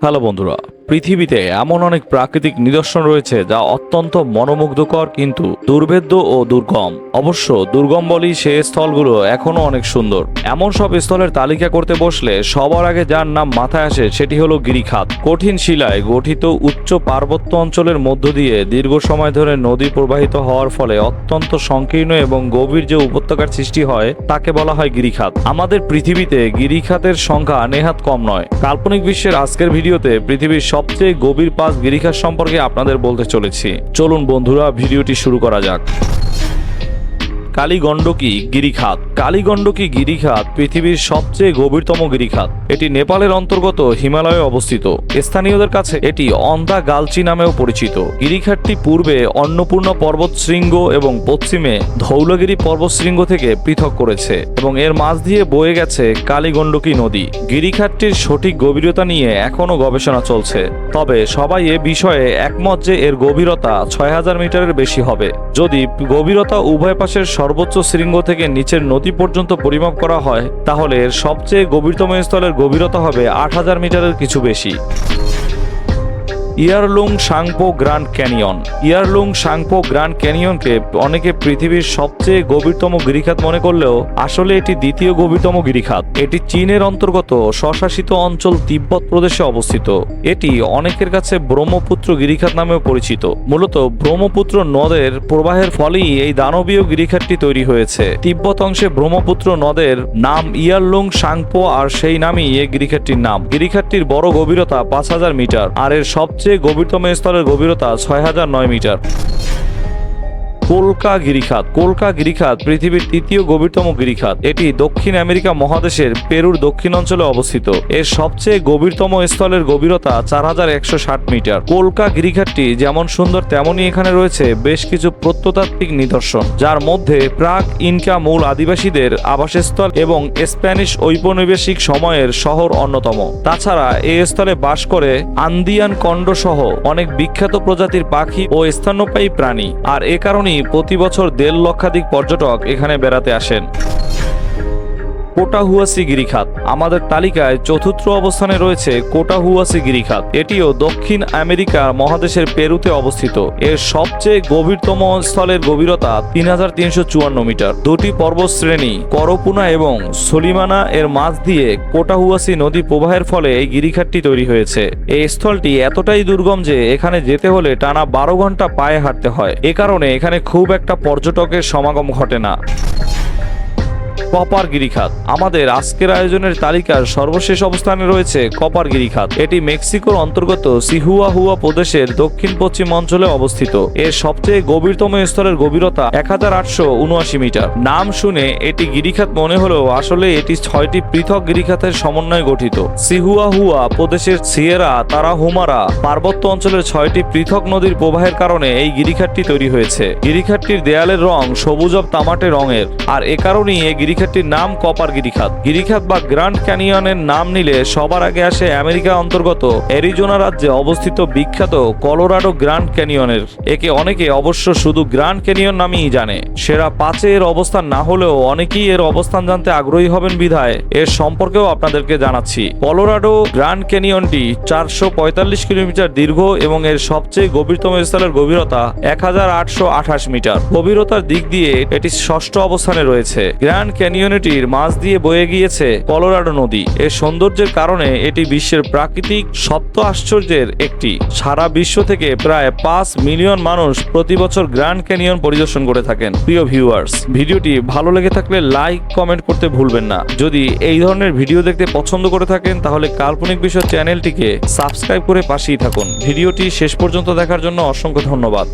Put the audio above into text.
Hello বন্ধুরা পৃথিবীতে এমন অনেক প্রাকৃতিক নিদর্শন রয়েছে যা অত্যন্ত মনোমুগ্ধকর কিন্তু দুর্ভেদ্য ও দুর্গম। অবশ্য দুর্গম বলেই সে স্থলগুলো এখনও অনেক সুন্দর। এমন সব স্থলের তালিকা করতে বসলে সবার আগে যার নাম মাথায় আসে সেটি হলো গিরিখাত। কঠিন শিলায় গঠিত উচ্চ পার্বত্য অঞ্চলের মধ্য দিয়ে দীর্ঘ সময় ধরে নদী প্রবাহিত হওয়ার ফলে অত্যন্ত সংকীর্ণ এবং গভীর যে উপত্যকার সৃষ্টি হয়, তাকে বলা হয় গিরিখাত। আমাদের পৃথিবীতে গিরিখাতের সংখ্যা নেহাত কম নয়। কাল্পনিক বিশ্বের আজকের ভিডিওতে পৃথিবীর সবচেয়ে গভীর পাঁচ গিরিখাত সম্পর্কে আপনাদের বলতে চলেছি। চলুন বন্ধুরা ভিডিওটি শুরু করা যাক। কালীগণ্ডকী গিরিখাত। কালীগণ্ডকী গিরিখাত পৃথিবীর সবচেয়ে গভীরতম গিরিখাত। এটি নেপালের অন্তর্গত হিমালয়ে অবস্থিত। স্থানীয়দের কাছে এটি অন্ধা গালচি নামেও পরিচিত। গিরিখাতটি পূর্বে অন্নপূর্ণা পর্বত শৃঙ্গ এবং পশ্চিমে ধৌলগিরি পর্বত শৃঙ্গ থেকে পৃথক করেছে এবং এর মাঝ দিয়ে বয়ে গেছে কালীগণ্ডকী নদী। গিরিখাতটির সঠিক গভীরতা নিয়ে এখনও গবেষণা চলছে। তবে সবাই এ বিষয়ে একমত যে এর গভীরতা ছয় হাজার মিটারের বেশি হবে। যদি গভীরতা উভয় পাশের সর্বোচ্চ শৃঙ্গ থেকে নিচের নদী পর্যন্ত পরিমাপ করা হয়, তাহলে এর সবচেয়ে গভীরতম স্থলের গভীরতা হবে আট হাজার মিটারের কিছু বেশি। Yarlung Tsangpo grand canyon. Yarlung Tsangpo grand ক্যানিয়নকে অনেকে পৃথিবীর সবচেয়ে গভীরতম গিরিখাত মনে করলেও আসলে এটি দ্বিতীয় গভীরতম গিরিখাত। এটি চীনের অন্তর্গত স্বশাসিত অঞ্চল তিব্বত প্রদেশে অবস্থিত। এটি অনেকের কাছে ব্রহ্মপুত্র গিরিখাত নামেও পরিচিত। মূলত ব্রহ্মপুত্র নদের প্রবাহের ফলেই এই দানবীয় গিরিখাতটি তৈরি হয়েছে। তিব্বত অংশে ব্রহ্মপুত্র নদের নাম ইয়ারলুং সাংপো আর সেই নামই এই গিরিখাতটির নাম। গিরিখাতটির বড় গভীরতা পাঁচ হাজার মিটার। আর এর সবচেয়ে গভীরতম স্তরের গভীরতা ছয় হাজার নয় মিটার। কোলকা গিরিখাত। কোলকা গিরিখাত পৃথিবীর তৃতীয় গভীরতম গিরিখাত। এটি দক্ষিণ আমেরিকা মহাদেশের পেরুর দক্ষিণ অঞ্চলে অবস্থিত। এর সবচেয়ে গভীরতম স্থলের গভীরতা চার হাজার একশো ষাট মিটার। কোলকা গিরিখাতটি যেমন সুন্দর, তেমনই এখানে রয়েছে বেশ কিছু প্রত্নতাত্ত্বিক নিদর্শন, যার মধ্যে প্রাক, ইনকা মূল আদিবাসীদের আবাসস্থল এবং স্প্যানিশ ঔপনিবেশিক সময়ের শহর অন্যতম। তাছাড়া এই স্থলে বাস করে আন্দিয়ান কণ্ড সহ অনেক বিখ্যাত প্রজাতির পাখি ও স্তন্যপায়ী প্রাণী। আর এ কারণেই প্রতি বছর দেড় লক্ষাধিক পর্যটক এখানে বেড়াতে আসেন। কোটাহুয়াসি গিরিখাত। আমাদের তালিকায় চতুর্থ অবস্থানে রয়েছে কোটাহুয়াসি গিরিখাত। এটিও দক্ষিণ আমেরিকা মহাদেশের পেরুতে অবস্থিত। এর সবচেয়ে গভীরতম স্থলের গভীরতা তিন হাজার তিনশো চুয়ান্ন মিটার। দুটি পর্বত শ্রেণি করপুনা এবং সলিমানা এর মাঝ দিয়ে কোটাহুয়াসি নদী প্রবাহের ফলে এই গিরিখাতটি তৈরি হয়েছে। এই স্থলটি এতটাই দুর্গম যে এখানে যেতে হলে টানা বারো ঘণ্টা পায়ে হাঁটতে হয়। এ কারণে এখানে খুব একটা পর্যটকের সমাগম ঘটে না। কপার গিরিখাত আমাদের আজকের আয়োজনের তালিকার সর্বশেষ অবস্থানে রয়েছে কপার গিরিখাত এটি মেক্সিকোর অন্তর্গত সিহুয়াহুয়া প্রদেশের দক্ষিণ পশ্চিম অঞ্চলে অবস্থিত। এর সবচেয়ে গভীরতম স্তরের গভীরতা এক হাজার আটশো উনআশি মিটার। নাম শুনে এটি গিরিখাত মনে হলেও আসলে এটি ছয়টি পৃথক গিরিখাতের সমন্বয়ে গঠিত। সিহুয়াহুয়া প্রদেশের সিয়েরা তারা হুমারা পার্বত্য অঞ্চলের ছয়টি পৃথক নদীর প্রবাহের কারণে এই গিরিখাতটি তৈরি হয়েছে। গিরিখাতটির দেয়ালের রং সবুজব তামাটে রঙের, আর এ কারণেই এই গিরিখাতটির নাম কপার গিরিখাত। গিরিখাত বা গ্র্যান্ড ক্যানিয়নের নাম নিলে সবার আগে আসে আমেরিকা অন্তর্গত অ্যারিজোনা রাজ্যে অবস্থিত বিখ্যাত কলোরাডো গ্র্যান্ড ক্যানিয়নের। একে অনেকে অবশ্য শুধু গ্র্যান্ড ক্যানিয়ন নামেই জানে। সেরা পাঁচে এর অবস্থান না হলেও অনেকেই এর অবস্থান জানতে আগ্রহী হবেন বিধায়। এর সম্পর্কেও আপনাদেরকে জানাচ্ছি। কলোরাডো গ্র্যান্ড ক্যানিয়নটি চারশো পঁয়তাল্লিশ কিলোমিটার দীর্ঘ এবং এর সবচেয়ে গভীরতম স্থলের গভীরতা এক হাজার আটশো আঠাশ মিটার। গভীরতার দিক দিয়ে এটি ষষ্ঠ অবস্থানে রয়েছে। গ্র্যান্ড ক্যানিয়নটির মাঝ দিয়ে বয়ে গিয়েছে কলোরাডো নদী। এর সৌন্দর্যের কারণে এটি বিশ্বের প্রাকৃতিক সপ্ত আশ্চর্যের একটি। সারা বিশ্ব থেকে প্রায় পাঁচ মিলিয়ন মানুষ প্রতি বছর গ্র্যান্ড ক্যানিয়ন পরিদর্শন করে থাকেন। প্রিয় ভিউয়ার্স, ভিডিওটি ভালো লেগে থাকলে লাইক, কমেন্ট করতে ভুলবেন না। যদি এই ধরনের ভিডিও দেখতে পছন্দ করে থাকেন, তাহলে কাল্পনিক বিষয় চ্যানেলটিকে সাবস্ক্রাইব করে পাশেই থাকুন। ভিডিওটি শেষ পর্যন্ত দেখার জন্য অসংখ্য ধন্যবাদ।